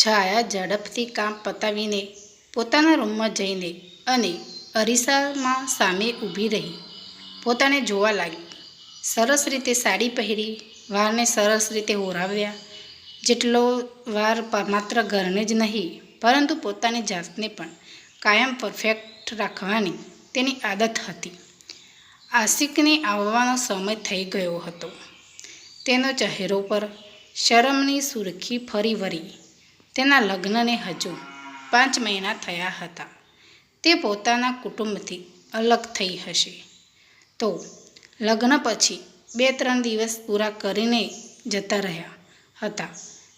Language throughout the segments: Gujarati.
છાયા ઝડપથી કામ પતાવીને પોતાના રૂમમાં જઈને અને અરીસામાં સામે ઊભી રહી. પોતાને જોવા લાગી. સરસ રીતે સાડી પહેરી, વાળને સરસ રીતે ઓરાવ્યા. જેટલો વાર માત્ર ઘરને જ નહીં, પરંતુ પોતાની જાતને પણ કાયમ પરફેક્ટ રાખવાની તેની આદત હતી. આશિકને આવવાનો સમય થઈ ગયો હતો. તેનો ચહેરો પર શરમની સુરખી ફરી વળી તેના લગ્નને હજુ પાંચ મહિના થયા હતા. તે પોતાના કુટુંબથી અલગ થઈ હશે. તો લગ્ન પછી બે ત્રણ દિવસ પૂરા કરીને જતા રહ્યા હતા.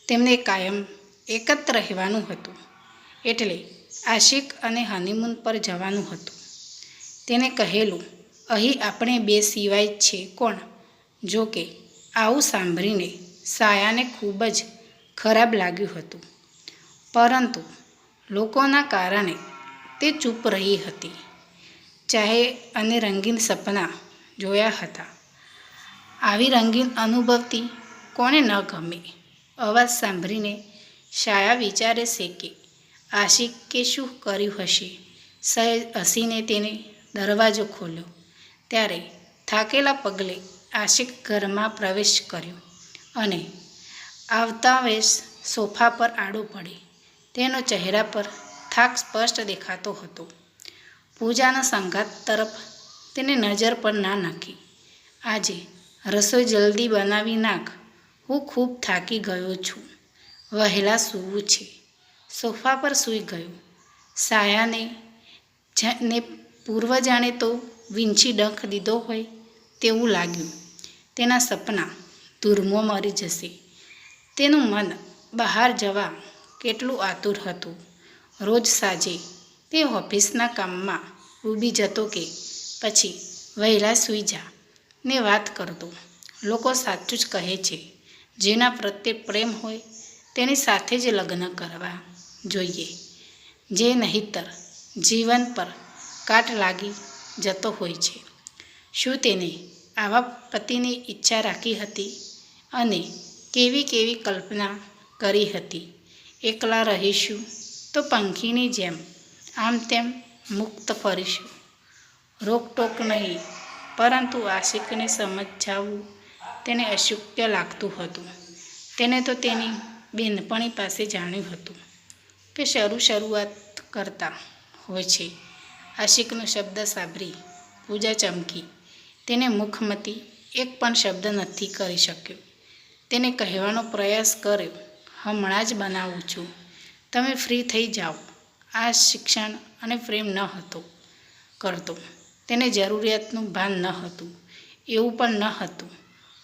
તેમને કાયમ એકત્ર રહેવાનું હતું. એટલે આશિક અને હનીમૂન પર જવાનું હતું. તેને કહેલું, અહીં આપણે બે સિવાય છે કોણ? જો કે આવું સાંભળીને સાયાને ખૂબ જ ખરાબ લાગ્યું હતું. પરંતુ લોકોના કારણે તે ચૂપ રહી હતી. ચાહે અને રંગીન સપના જોયા હતા. આવી રંગીન અનુભવતી કોને ન ગમે અવાજ સાંભળીને શાયા વિચારે છે કે આશિકે શું કર્યું હશે? સહેજ હસીને તેને દરવાજો ખોલ્યો. ત્યારે થાકેલા પગલે આશિક ઘરમાં પ્રવેશ કર્યો અને આવતા વેશ સોફા પર આડો પડી તેનો ચહેરા પર થાક સ્પષ્ટ દેખાતો હતો. પૂજાના સંઘાત તરફ તેને નજર પણ ના નાખી. આજે રસોઈ જલ્દી બનાવી નાખ. હું ખૂબ થાકી ગયો છું. વહેલા સૂવું છે. સોફા પર સૂઈ ગયો. સાયાને ને પૂર્વ જાણે તો વીંછી ડંખ દીધો હોય તેવું લાગ્યું. તેના સપના ધૂળમાં મરી જશે. તેનું મન બહાર જવા કેટલું આતુર હતું. રોજ સાંજે તે ઓફિસના કામમાં ઊભી જતો કે, પછી વહેલા સૂઈ જા ને વાત કરતો. લોકો સાચું જ કહે છે, જેના પ્રત્યે પ્રેમ હોય તેની સાથે જ લગ્ન કરવા જોઈએ. જે નહીતર જીવન પર કાટ લાગી જતો હોય છે. શું તેને આવા પતિની ઈચ્છા રાખી હતી? અને કેવી કેવી કલ્પના કરી હતી? એકલા રહીશું તો પંખીની જેમ. આમ તેમ મુક્ત ફરીશું. રોકટોક નહીં, પરંતુ આશિકને સમજાવવું તેને અશક્ય લાગતું હતું. તેને તો તેની બેનપણી પાસે જાણ્યું હતું કે શરૂ શરૂઆત કરતા હોય છે. આશિકનો શબ્દ સાંભળી પૂજા ચમકી. તેને મુખમતી એક પણ શબ્દ નથી કરી શક્યો. તેને કહેવાનો પ્રયાસ કર્યો. હમણાં જ બનાવું છું. તમે ફ્રી થઈ જાઓ. આ શિક્ષણ અને પ્રેમ ન હતો, કરતો. તેને જરૂરિયાતનું ભાન ન હતું, એવું પણ ન હતું,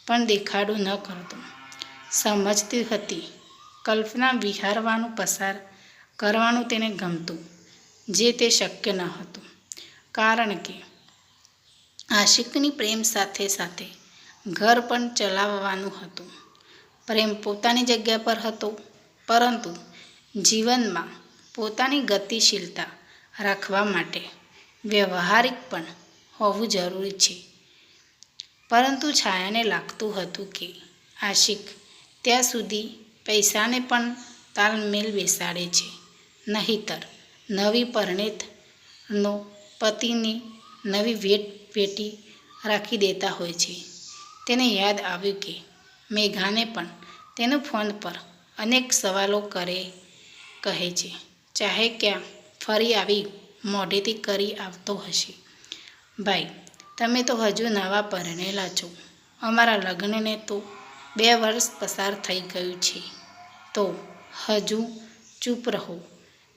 પણ દેખાડું ન કરતો. સમજતી હતી, કલ્પના વિહારવાનું પસાર કરવાનું તેને ગમતું, જે તે શક્ય ન હતું. કારણ કે, આશિકની પ્રેમ સાથે સાથે ઘર પણ ચલાવવાનું હતું. પ્રેમ પોતાની જગ્યા પર હતો. પરંતુ જીવનમાં પોતાની ગતિશીલતા રાખવા માટે વ્યવહારિક પણ હોવું જરૂરી છે. પરંતુ છાયાને લાગતું હતું કે આશિક ત્યાં સુધી પૈસાને પણ તાલમેલ બેસાડે છે. નહીતર નવી પરણિતનો પતિની નવી વેટ પેટી રાખી દેતા હોય છે. તેને યાદ આવ્યું કે મેઘાને પણ તેનો ફોન પર અનેક સવાલો કરે, કહે છે. ચાહે ક્યાં ફરી આવી મોઢેથી કરી આવતો હશે. ભાઈ, તમે તો હજુ નવા પરણેલા છો. અમારા લગ્નને તો બે વર્ષ પસાર થઈ ગયું છે. તો હજુ ચૂપ રહો.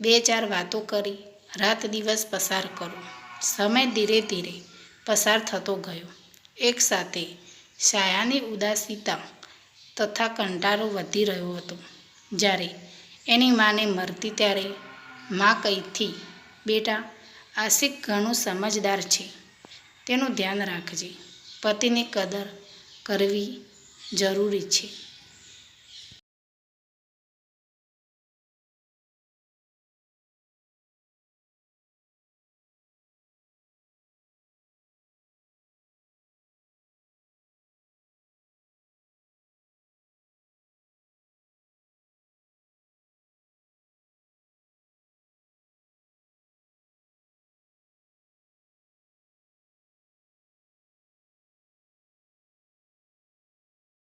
બે ચાર વાતો કરી રાત દિવસ પસાર કરો. સમય ધીરે ધીરે પસાર થતો ગયો. એકસાથે સાયાની ઉદાસીતા તથા કંટાળો વધી રહ્યો હતો. જ્યારે એની માને મરતી ત્યારે મા કહીથી, બેટા, આશિક ઘણું સમજદાર છે. તેનું ધ્યાન રાખજે. પતિની કદર કરવી જરૂરી છે.